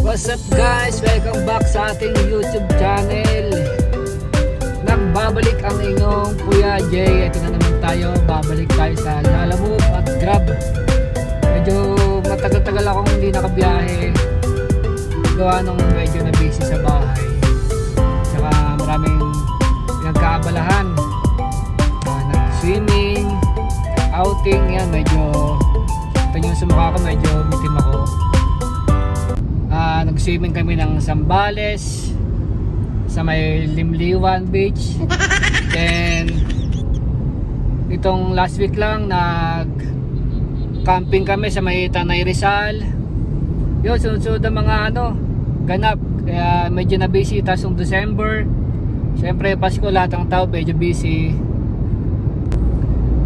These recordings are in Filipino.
What's up guys? Welcome back sa ating YouTube channel. Nagbabalik ang inyong Kuya Jay. Ito na naman tayo. Babalik tayo sa Lalamove at Grab. Medyo matagal-tagal akong hindi nakabiyahe. Gawa nung medyo na busy sa bahay. Tsaka maraming pinagkaabalahan. Uh, nag-swimming, outing, yan medyo ito yung sumukha ko medyo mitim ako Nag-swimming kami ng Sambales sa may Limliwan Beach. Then itong last week lang nag camping kami sa may Tanay Rizal. Yun, sunod-sunod ang mga ano, ganap. Kaya medyo na busy. Tapos yung December, Siyempre, Pasko lahat ng tao medyo busy.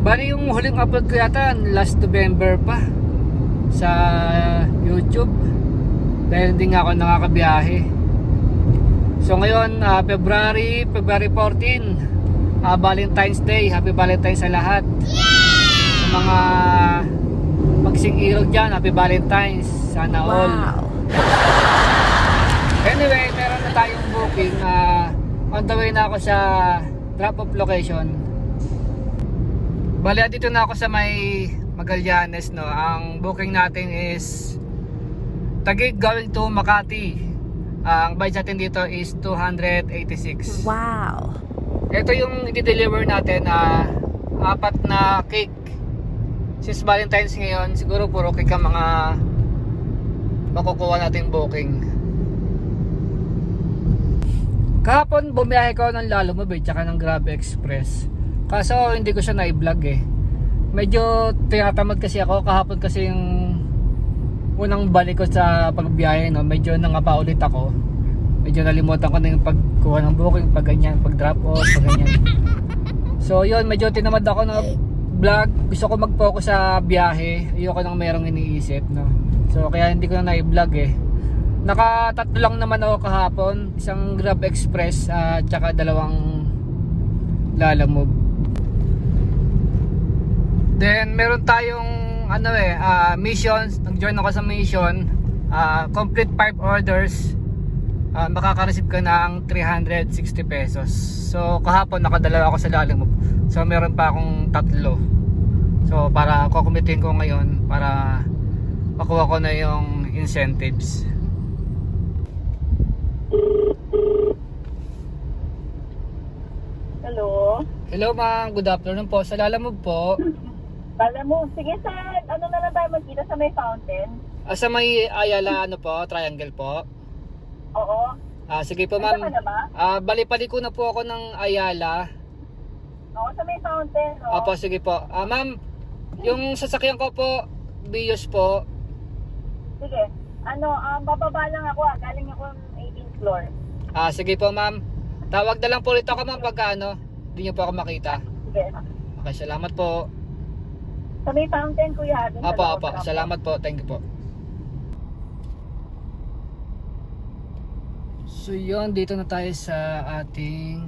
Bali yung huling upload ko yata last November pa sa YouTube dahil hindi nga ako nakakabiyahe. So ngayon, ah, February, February 14, ah, Valentine's Day. Happy Valentine's sa lahat. Sa mga magsing irog dyan, Happy Valentine's. Sana all. Anyway, meron na tayong booking. ah, on the way na ako sa drop-off location. Bali, dito na ako sa may Magallanes, no. Ang booking natin is Taguig going to Makati. Ah, ang budget natin dito is 286. Wow. Ito yung i-deliver natin na apat na cake. Since Valentine's ngayon, siguro puro cake ang mga makukuha nating booking. Kahapon bumiyahe ko ng Lalo Mobile tsaka ng Grab Express. Kaso hindi ko siya na-vlog eh. Medyo tinatamad kasi ako kahapon kasi yung unang balik ko sa pagbiyahe no, medyo nangapa ulit ako. Medyo nalimutan ko na yung pagkuha ng booking, pag ganyan, pag drop off, pag ganyan. So yun, medyo tinamad ako na vlog. Gusto ko mag-focus sa biyahe. Ayoko nang merong iniisip, no. So kaya hindi ko na na-vlog eh. Nakatatlo lang naman ako kahapon, isang Grab Express at tsaka dalawang Lalamove. Then meron tayong ano eh, ah, missions. Nag-join ako sa mission. Ah, complete 5 orders. Ah, makaka-receive ka ng 360 pesos. So kahapon nakadalawa ako sa Lalamove. So meron pa akong tatlo. So para kukumitin ko ngayon para makuha ko na yung incentives. Hello? Hello ma'am, good afternoon po. Sa Lalamove po. Kala mo, sige sa, ano na lang tayo magkita sa may fountain? Ah, sa may Ayala ano po, triangle po. Oo. Ah, sige po Ano ma'am. ka na ba? Ah, bali-pali ko na po ako ng Ayala. Oo, sa may fountain. Oo. Opo, sige po. Ah, ma'am, yung sasakyan ko po, Bios po. Sige. Ano, um, bababa lang ako ah. Galing ako ng 18th floor. Ah, sige po, ma'am. Tawag na lang po ulit ako, ma'am, pagka ano, hindi niyo po ako makita. Sige. Okay, salamat po. Sa may fountain, kuya. Sa Apo, apo. Salamat po. Thank you po. So yun, dito na tayo sa ating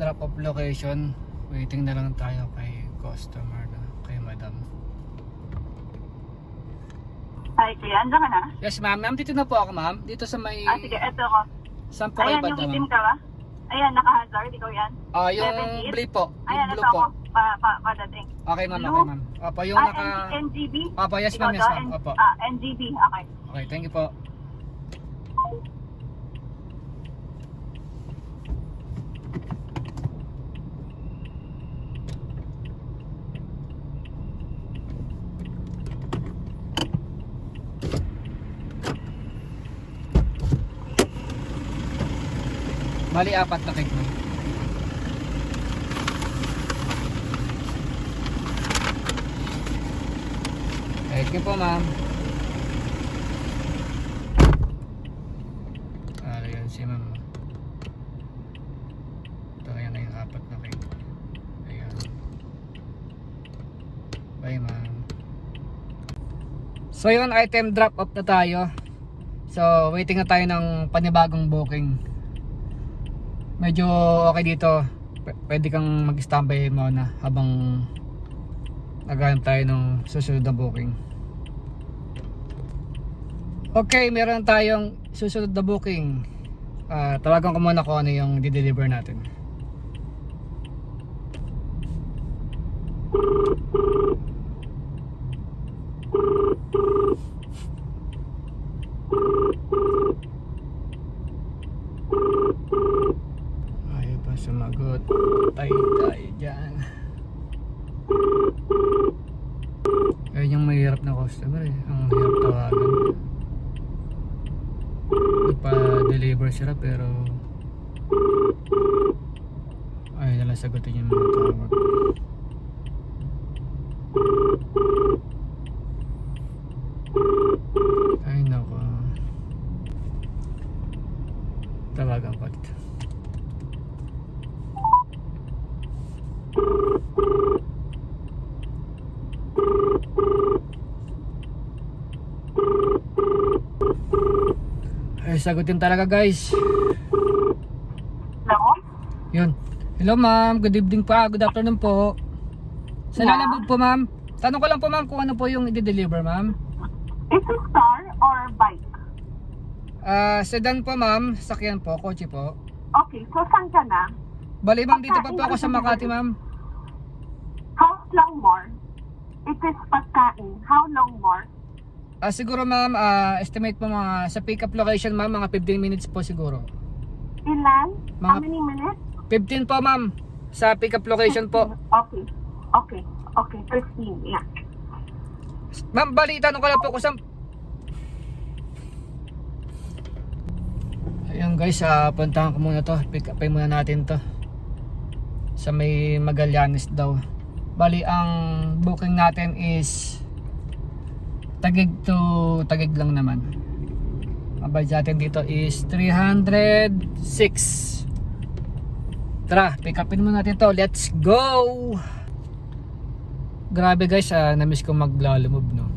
drop-off location. Waiting na lang tayo kay customer na, kay madam. Ay, kuya. Andiyan ka na? Yes, ma'am. Ma'am, dito na po ako, ma'am. Dito sa may... Ah, sige. Eto ko. Saan po kayo Ayan, yung banda, itim ka ba? Ayan, naka-hazard. Ikaw yan. Ah, yung 78? blue po. Yung Ayan, blue ito po. ako. Pa, pa, padating. Okay, ma'am. Okay, ma'am. Opo, yung ah, naka... NG NGB? Opo, yes, ma'am. Yes, ma'am. Opo. Ah, NGB. Okay. Okay, thank you po. Bali, apat na cake ma'am. Thank you po ma'am. Ah, yan si ma'am. Ito yan na yung apat na cake. Ayan. Bye ma'am. So yun, item drop off na tayo. So waiting na tayo ng panibagong booking. Medyo okay dito. P- pwede kang mag-standby muna habang naghahanap tayo ng susunod na booking. Okay, meron tayong susunod na booking. Ah, tawagan ko muna kung ano yung di-deliver natin. Ayaw pa sumagot. Tayo tayo dyan. Ayun yung mahirap na customer eh. Ang hirap tawagan. Sila pero ayaw nila sagutin yung mga tawag. Ay nako. Tawagan ko dito. Ay, sagutin talaga guys. Hello? Yun. Hello ma'am, good evening pa, good afternoon po. Sa Yeah. lalabog po ma'am. Tanong ko lang po ma'am kung ano po yung i-deliver ma'am. Is it car or bike? Ah, sedan po ma'am, sakyan po, kotse po. Okay, so saan ka na? Bali ma'am, dito pa po ako sa Makati ma'am. How long more? It is pagkain. How long more? Ah, siguro ma'am, ah, estimate po mga sa pick up location ma'am, mga 15 minutes po siguro. Ilan? How Mga- many minutes? 15 po ma'am, sa pick up location po. Okay. Okay. Okay. 15. Yeah. Ma'am, bali, tanong ko lang po kung saan... Ayun guys, ah, puntahan ko muna to. Pick upin muna natin to. Sa may Magallanes daw. Bali, ang booking natin is Tagig to Tagig lang naman. Ang budget natin dito is 306. Tara, pick upin muna natin to. Let's go! Grabe guys, ah, na-miss ko maglalamove no.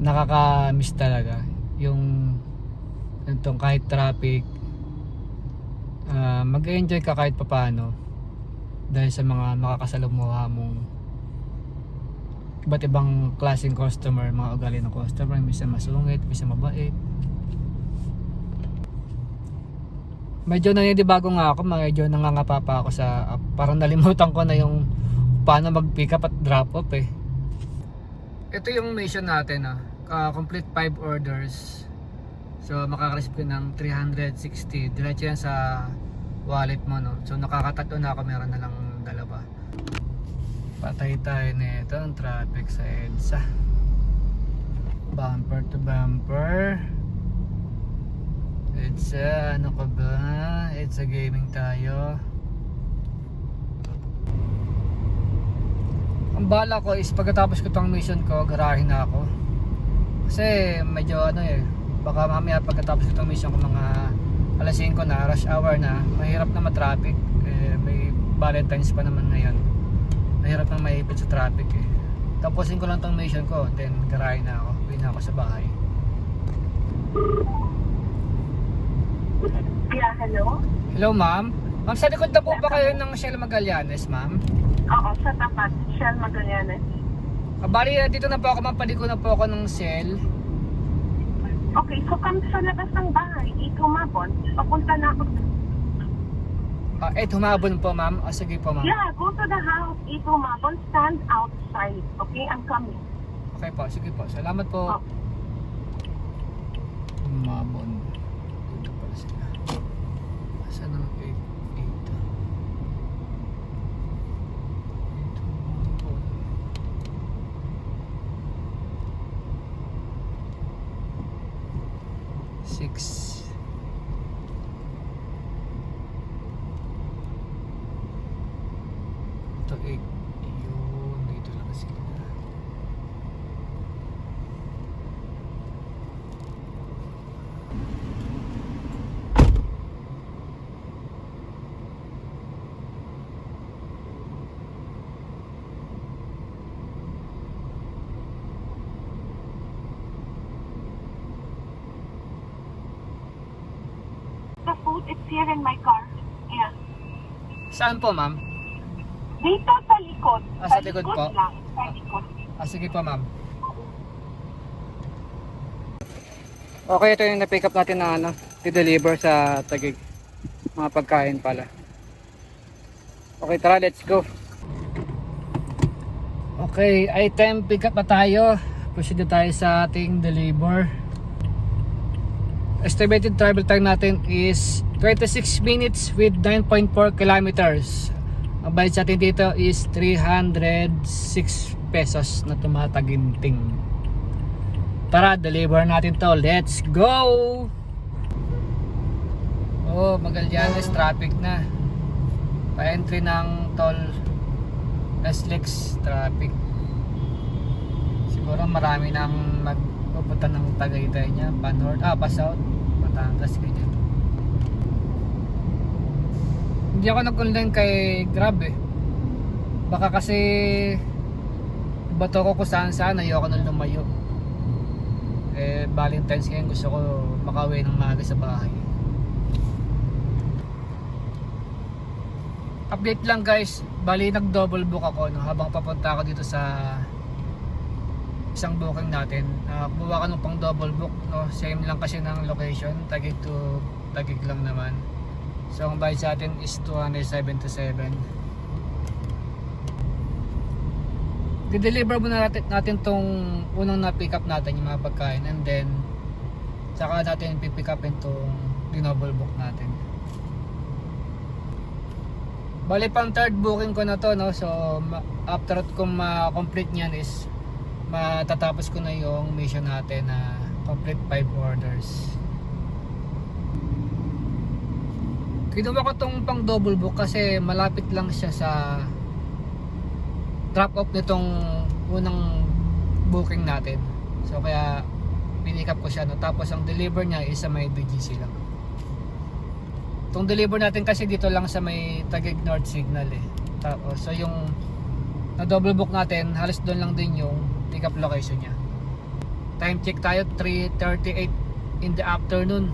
Nakaka-miss talaga yung itong kahit traffic ah, mag-enjoy ka kahit papano dahil sa mga makakasalumuha mong iba't ibang klaseng customer, mga ugali ng customer, misa masungit, misa mabait. Medyo naninibago nga ako, medyo nangangapa pa ako sa, ah, parang nalimutan ko na yung paano mag-pick up at drop off eh. Ito yung mission natin ah. Ah, complete 5 orders. So makaka-receive ka ng 360. Diretso yan sa wallet mo no. So nakakatatlo na ako, meron na lang. Patay tayo nito ang traffic sa EDSA. Bumper to bumper. EDSA, ano ka ba? EDSA gaming tayo. ang bala ko is pagkatapos ko tong mission ko, garahin na ako. Kasi medyo ano eh, baka mamaya pagkatapos ko tong mission ko mga alas 5 na, rush hour na, mahirap na matraffic. Eh, may Valentine's pa naman ngayon. Mahirap na maipit sa traffic eh. Tapusin ko lang tong mission ko, then garahin na ako. Uwi na ako sa bahay. Yeah, hello? Hello ma'am. Ma'am, sa likod na po ba kayo ng Shell Magallanes ma'am? Oo, sa tapat. Shell Magallanes. Ah, bali, dito na po ako ma'am, paliko na po ako ng Shell. Okay, so kami sa labas ng bahay, itumabon, papunta na ako. Ah, eh, humabon po ma'am. Ah, sige po ma'am. Yeah, go to the house, itumabon, stand outside. Okay, I'm coming. Okay po, sige po. Salamat po. Oh. Mamon. Dito pala sila. Saan ang 8? 8. Dito, Mamon. Six. 8. Yun, dito lang sila. The food is here in my car. Yeah. Saan po, ma'am? Dito sa likod. Ah, sa likod po? lang. Sa likod. Ah, sige po, ma'am. Okay, ito yung na-pick up natin na ano, i-deliver sa Tagig. Mga pagkain pala. Okay, tara, let's go. Okay, item pick up na tayo. Proceed na tayo sa ating deliver. Estimated travel time natin is 26 minutes with 9.4 kilometers. Ang bayad sa atin dito is 306 pesos na tumataginting. Tara, deliver natin to. Let's go! Oh, Magallanes traffic na. Pa-entry ng toll SLEX traffic. Siguro marami nang magpupunta ng Tagaytay niya, pa north, ah, pa south, Batangas, ganyan. Hindi ako nag-online kay Grab eh. Baka kasi bato ko kung saan saan, ayoko nang lumayo. Eh, Valentine's ngayon gusto ko makauwi ng maaga sa bahay. Update lang guys, bali nag double book ako no, habang papunta ako dito sa isang booking natin. Uh, kumuha ka nung pang double book, no? same lang kasi ng location, tagig to tagig lang naman. So ang bayad sa atin is 277. Di-deliver muna natin, natin tong unang na-pick up natin yung mga pagkain and then saka natin pipick upin tong double book natin. Bali pang third booking ko na to no. So after kung ma-complete niyan is matatapos ko na yung mission natin na complete 5 orders. Kinuha ko tong pang double book kasi malapit lang siya sa drop off nitong unang booking natin. So kaya pinick up ko siya no. Tapos ang deliver niya is sa may BGC lang. Itong deliver natin kasi dito lang sa may Taguig North Signal eh. Tapos so yung na double book natin, halos doon lang din yung pick up location niya. Time check tayo 3:38 in the afternoon.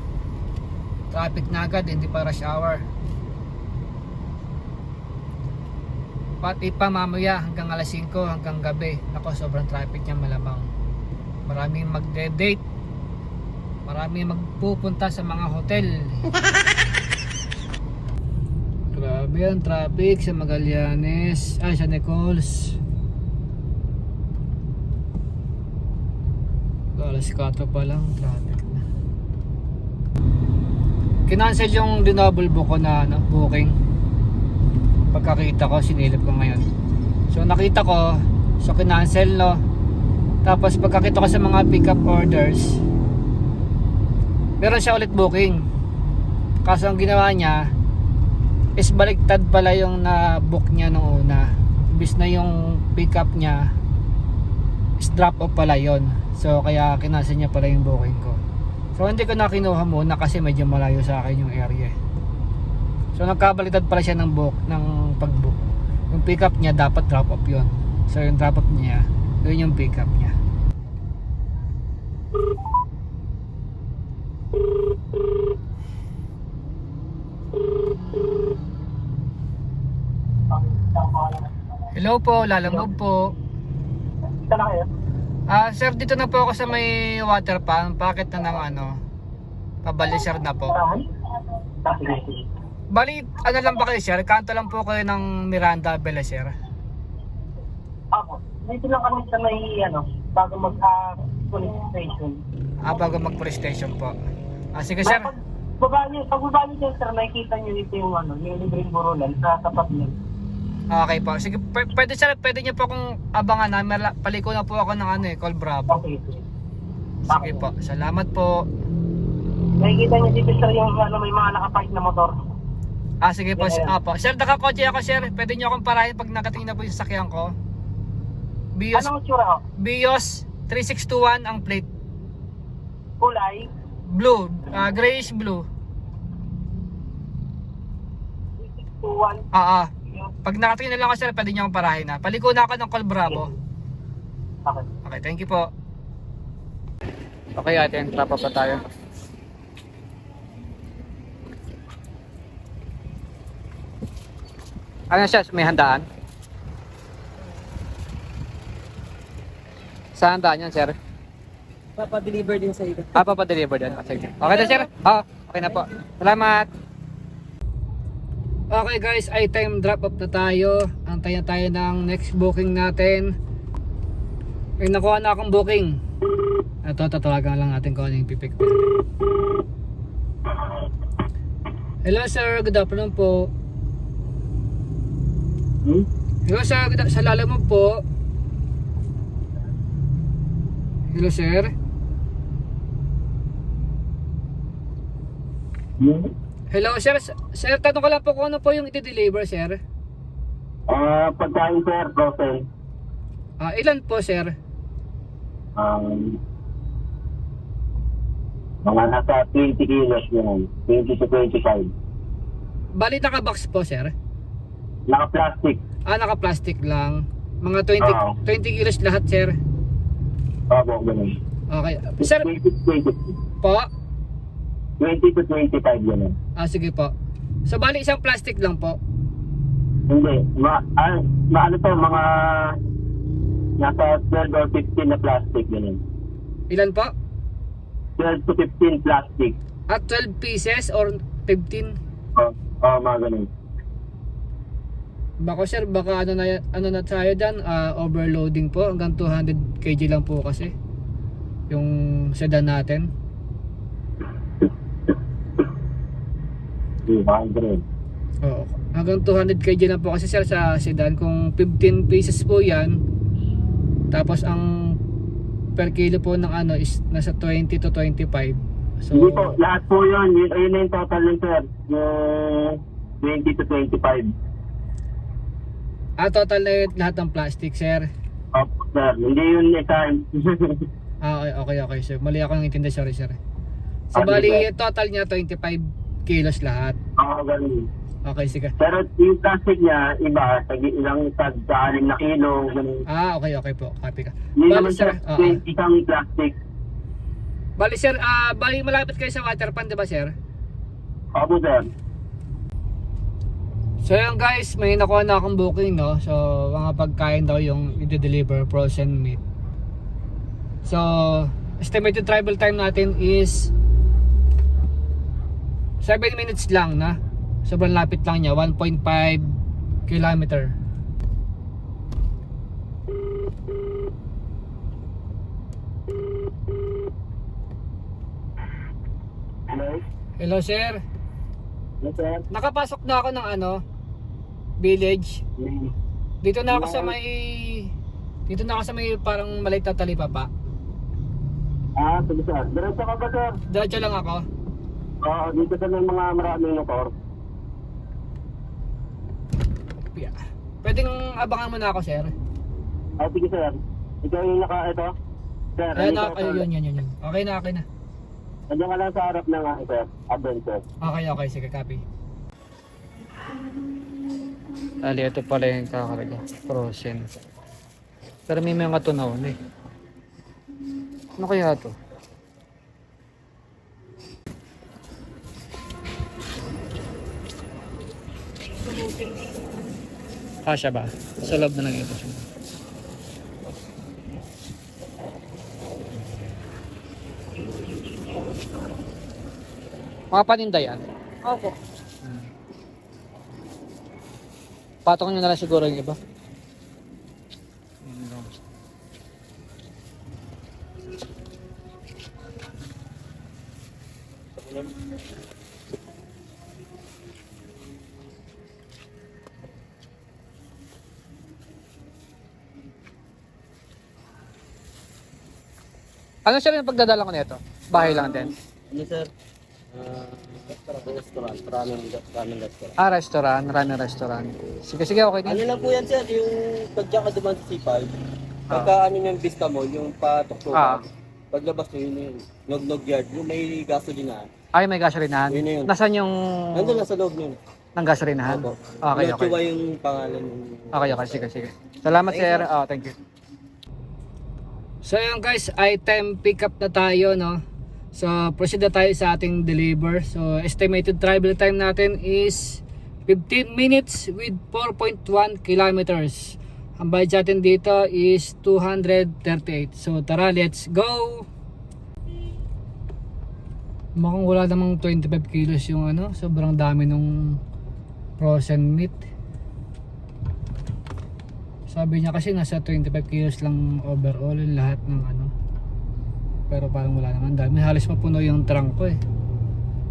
Traffic na agad, hindi pa rush hour. Pati pa mamaya hanggang alas 5 hanggang gabi. Ako sobrang traffic niya malamang. Maraming magde-date. Maraming magpupunta sa mga hotel. Grabe ang traffic sa Magallanes. Ay, sa Nicols. Alas 4 pa lang, traffic. Kinancel yung dinouble book ko na ano, booking. Pagkakita ko, sinilip ko ngayon. So nakita ko, so kinancel no. Tapos pagkakita ko sa mga pick up orders, meron siya ulit booking. Kaso ang ginawa niya, is baliktad pala yung na-book niya nung una. Ibis na yung pick up niya, is drop off pala yon So kaya kinasa niya pala yung booking ko. So hindi ko na kinuha muna kasi medyo malayo sa akin yung area. So nagkabaliktad pala siya ng book, ng pag-book. Yung pick up niya dapat drop off yon So yung drop off niya, yun yung pick up niya. Hello po, lalamog po. Ito na kayo? Ah, sir, dito na po ako sa may water pan. Bakit na ng ano? Pabalisar na po. Bali, ano lang ba kayo, sir? Kanto lang po kayo ng Miranda Belaser. Ako. Dito lang kami sa may, ano, bago mag, ah, police station. Ah, bago mag police station po. Ah, sige, sir. Pag baba niyo, pag baba niyo, sir, nakikita niyo dito yung, ano, yung libreng burulan sa tapat niyo. Okay po. Sige, pwede sir, pwede niyo po akong abangan na. Paliko na po ako ng ano eh, Call Bravo. Okay, sige. Po. Salamat po. Nakikita niyo dito, sir, yung, ano, may mga nakapark na motor. Ah, sige po. Yeah, yeah. Ah, po. Sir, nakakotse ako, sir. Pwede niyo akong parahin pag nakatingin na po yung sasakyan ko. Bios, Anong tsura ko? Bios 3621 ang plate. Kulay? Blue, ah, grayish blue. 2-1. Ah, ah. Pag nakatingin na lang ako sir, pwede niyo akong parahin na. Paliko na ako ng Call Bravo. Okay. Okay, thank you po. Okay ate, trapa pa tayo. Ano siya, may handaan? Sa handaan yan, sir? Papa-deliver din sa iyo. Ah, papadeliver din. Sige. Okay na sir? Ah, okay na po. Salamat. Okay guys, ay time drop up na tayo. Antayin tayo ng next booking natin. May nakuha na akong booking. Ito, tatawagan lang natin kung ano yung pipick. Hello sir, good afternoon po. Hello sir, good sa lala mo po. Hello sir. Hello sir, sir tanong ko lang po kung ano po yung iti-deliver sir. Ah, pagkain sir, frozen. Ah, ilan po sir? Um, mga nasa 20 kilos yun. 20 to 25. Bali naka-box po sir. Naka-plastic. Ah, naka-plastic lang. Mga 20 Oo. 20 kilos lahat sir. Opo, ganun. Okay. Sir, 20 to 20. po. 20 to 25 yun. Ah, sige po. So bali isang plastic lang po. Hindi. Ma, ah, ma ano to, mga nasa 12 or 15 na plastic yun. Ilan po? 12 to 15 plastic. At 12 pieces or 15? Oh, oh mga ganun. Baka sir, baka ano na ano na tayo diyan, overloading po hanggang 200 kg lang po kasi yung sedan natin. 200. Oo. Hanggang 200 kg lang po kasi sir sa sedan kung 15 pieces po 'yan. Tapos ang per kilo po ng ano is nasa 20 to 25. So Hindi po, lahat po yun. Yun, ayun na yung total nun sir. Yung 20 to 25. ah total na yun, lahat ng plastic sir. Opo, sir. Hindi yun isa. Ah okay okay, okay sir. Mali ako ng intindi sorry sir. So Ano bali ba? total niya 25 kilos lahat. Oo, ganun. Okay sige. Pero yung plastic niya, iba, tag ilang tag sa 6 na kilo, ganun. Ah okay okay po. Copy ka. Hindi Bali naman sir, sir, oo. 20 isang plastic. Bali sir, ah bali malapit kayo sa water pan 'di ba sir? Opo, sir. So yun guys, may nakuha na akong booking no. So mga pagkain daw yung i-deliver frozen meat. So estimated travel time natin is 7 minutes lang na. Sobrang lapit lang niya, 1.5 kilometer. Hello? Hello sir, Yes, sir. nakapasok na ako ng ano, village. Dito na ako sa may dito na ako sa may parang maliit na talipapa. Ah, sige, sir. Diretso ka ba, sir? Diretso lang ako. Oo, dito sa may mga maraming motor. Yeah. Pwedeng abangan mo na ako, sir. Ah, sige, sir. Ikaw yung naka, ito. Sir, Ayun na, sir? yun, yun, yun, yun. Okay na, okay na. Nandiyan ka lang sa harap ng, ano, sir, adventure. Okay, okay, sige, copy. Ali, ito pala yung kakaraga. Frozen. Pero may mga tunaw na eh. Ano kaya to? Kasha ba? Sa loob na lang ito. Mga paninda yan. Opo. Patong nyo na lang siguro yung iba. Ano siya yung pagdadala ko nito? Bahay lang din. Ano sir? Ah, restaurant, ramen, ramen restaurant. Ah, restaurant. Maraming restaurant. Sige, sige, okay Ano din. lang po yan sir, yung pagdiyan ka duman sa C5, pagka ano yung vista mo, yung Ah. patuktukan, paglabas nyo yun yung nog-nog yard, yung may gasolinahan. Ay, may gasolinahan. Yun na yun. Nasaan yung Nandun lang sa loob nyo. ng gasolinahan? Opo. Okay, okay. Nochua yung pangalan. Okay, okay. Sige, sige. Salamat, Thank sir. Oh, thank you. So, yun guys, item pick up na tayo, no? So, proceed na tayo sa ating deliver. So, estimated travel time natin is 15 minutes with 4.1 kilometers. Ang budget natin dito is 238. So, tara, let's go! Mukhang wala namang 25 kilos yung ano, sobrang dami nung frozen meat. Sabi niya kasi nasa 25 kilos lang overall lahat ng ano. Pero parang wala naman dami. Halos mapuno yung trunk ko eh.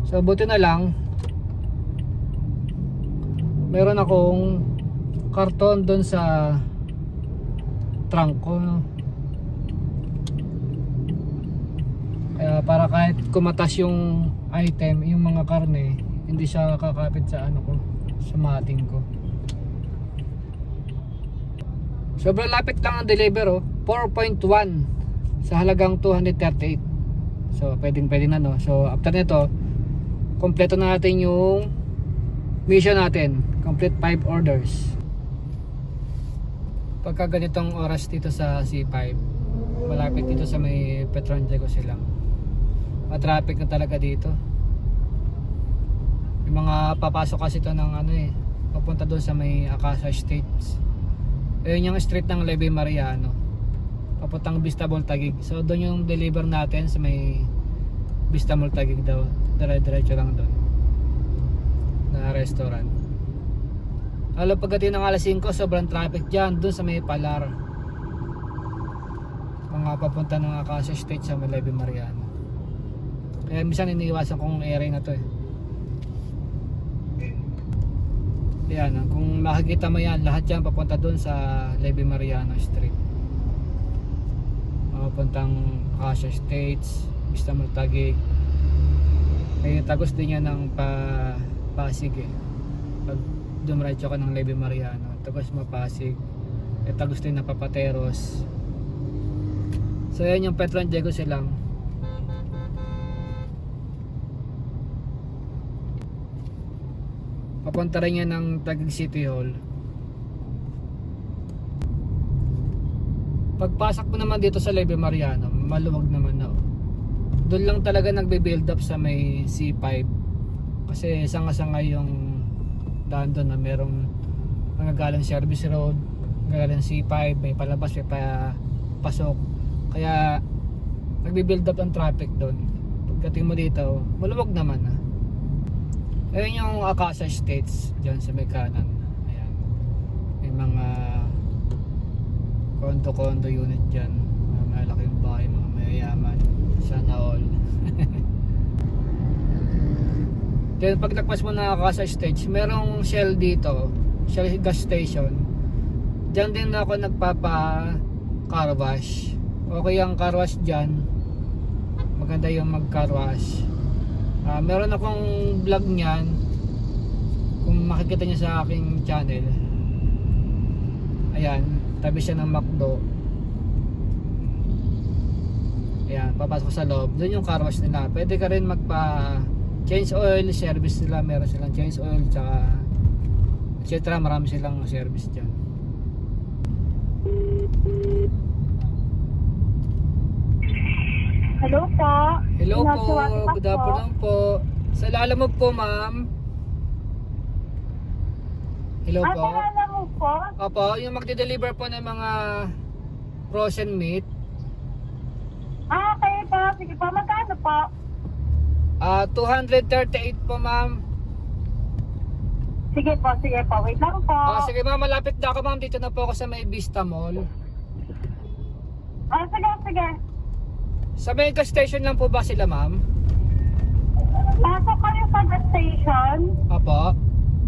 So buti na lang meron akong karton doon sa trunk ko no? Kaya para kahit kumatas yung item, yung mga karne, hindi siya kakapit sa ano ko, sa mating ko. Sobrang lapit lang ang deliver oh. 4.1 sa halagang 238. So pwedeng pwede na no. So after nito, kompleto na natin yung mission natin. Complete 5 orders. Pagka ganitong oras dito sa C5, malapit dito sa may Petron Diego silang. Matraffic na talaga dito. Yung mga papasok kasi ito ng ano eh, papunta doon sa may Acacia Estates. Ayun yung street ng Leve Mariano. Papuntang Vista Mall Taguig. So doon yung deliver natin sa may Vista Mall Taguig daw. Dire-diretso lang doon. Na restaurant. Lalo pagdating ng alas 5, sobrang traffic dyan. Doon sa may Palar. Mga papunta ng Acacia Estates sa may Leve Mariano. Kaya minsan iniiwasan kong area na to eh. Yan, ah, kung makikita mo yan, lahat yan papunta doon sa Levy Mariano Street. Papuntang Acacia Estates, Vista Maltagig. May tagos din yan ng pa, Pasig eh. Pag dumiretso ka ng Levy Mariano, tagos mapasig. May tagos din na Papateros. So yan yung Petron Diego silang. Papunta rin yan ng Taguig City Hall. Pagpasok mo naman dito sa Leve Mariano, maluwag naman na. oh. Doon lang talaga nagbe-build up sa may C5. Kasi sanga-sanga yung daan doon na merong nagagalang service road, nagagalang C5, may palabas, may pa pasok. Kaya nagbe-build up ang traffic doon. Pagdating mo dito, maluwag naman ah. Ayun yung Acacia Estates dyan sa may kanan. Ayan. May mga condo-condo unit dyan. Mga malaking bahay, mga mayayaman. Sana all. Then pag lagpas mo na Acacia Estates, merong Shell dito. Shell gas station. Diyan din ako nagpapa car wash. Okay ang car wash dyan. Maganda yung mag car wash. Ah, meron akong vlog niyan. Kung makikita niyo sa aking channel. Ayan, tabi siya ng McDo. Ayan, papasok sa loob. Doon yung car wash nila. Pwede ka rin magpa change oil service nila. Meron silang change oil tsaka etc. Marami silang service dyan. Hello po. Hello po, good afternoon po. Sa Lalamog po ma'am. Hello Ah, po. pangalan mo po? Opo, yung magde-deliver po ng mga frozen meat. Ah, okay po. Sige po. Magkano po? Ah, 238 po ma'am. Sige po, sige po. Wait lang po. Ah, sige ma'am, malapit na ako ma'am. Dito na po ako sa may Vista Mall. Ah, sige, sige. Sa mega station lang po ba sila ma'am? Pasok kayo sa gas station. Opo.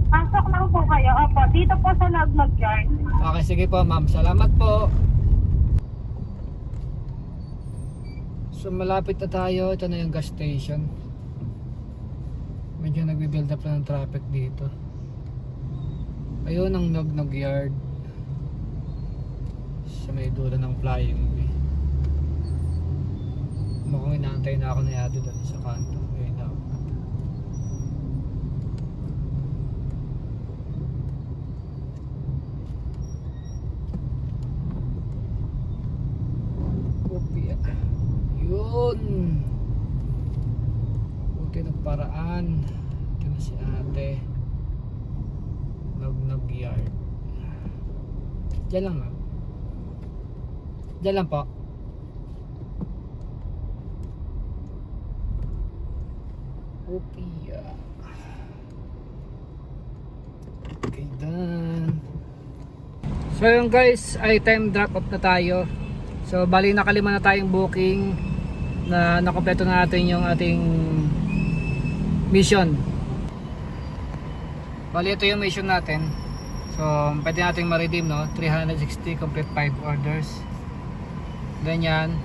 Pasok lang po kayo. Opo, dito po sa Lagnog Yard. Okay, sige po ma'am. Salamat po. So malapit na tayo. Ito na yung gas station. Medyo nagbe-build up na ng traffic dito. Ayun ang Nognog Yard. Sa may dulo ng flying way. Mukhang inaantay na ako na yata doon sa kanto. Ayun na. ako. Yun. Buti nagparaan. Ito na si ate. Nagnog yard. Diyan lang ma'am. Diyan lang po. Opia. Okay, done. So yun guys, ay time drop off na tayo. So bali nakalima na tayong booking na nakompleto na natin yung ating mission. Bali ito yung mission natin. So pwede nating ma-redeem no, 360 complete 5 orders. Ganyan.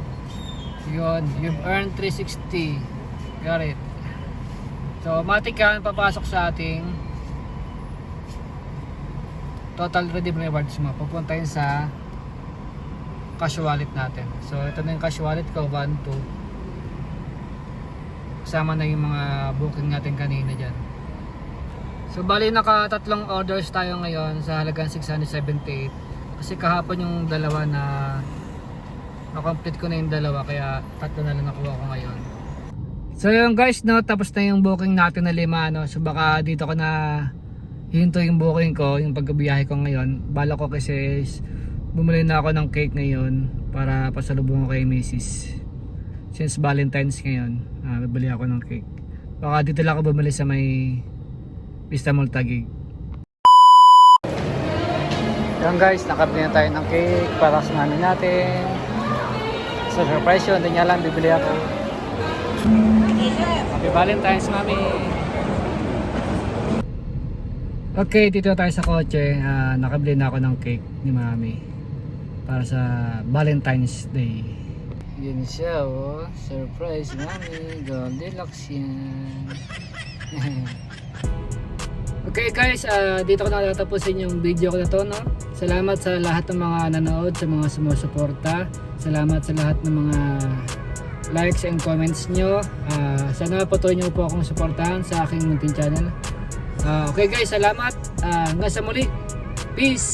Yun, you've earned 360. Got it. So automatic yan papasok sa ating total redeem rewards mo. Pupunta yun sa cash wallet natin. So ito na yung cash wallet ko, 1, 2. Kasama na yung mga booking natin kanina dyan. So bali naka tatlong orders tayo ngayon sa halagang 678. Kasi kahapon yung dalawa na na-complete ko na yung dalawa kaya tatlo na lang nakuha ko ngayon. So yun guys, no, tapos na yung booking natin na lima, no. So baka dito ko na hinto yung booking ko, yung pagkabiyahe ko ngayon. Bala ko kasi is bumili na ako ng cake ngayon para pasalubong ko kay Mrs. Since Valentine's ngayon, ah, bibili ako ng cake. Baka dito lang ako bumili sa may Vista Mall Taguig. Yan guys, nakabili na tayo ng cake para sa mami natin. So surprise yun, hindi niya lang bibili ako. Happy Valentine's, Mami! Okay, dito tayo sa kotse. Ah, nakabili na ako ng cake ni Mami. Para sa Valentine's Day. Yun siya, oh. Surprise, Mami. Goldilocks yan. okay guys, ah, dito ko na tatapusin yung video ko na to, no? Salamat sa lahat ng mga nanood, sa mga sumusuporta. Salamat sa lahat ng mga likes and comments nyo. Ah, sana patuloy nyo po akong suportahan sa aking munting channel. Ah, okay guys, salamat. Ah, hanggang sa muli. Peace!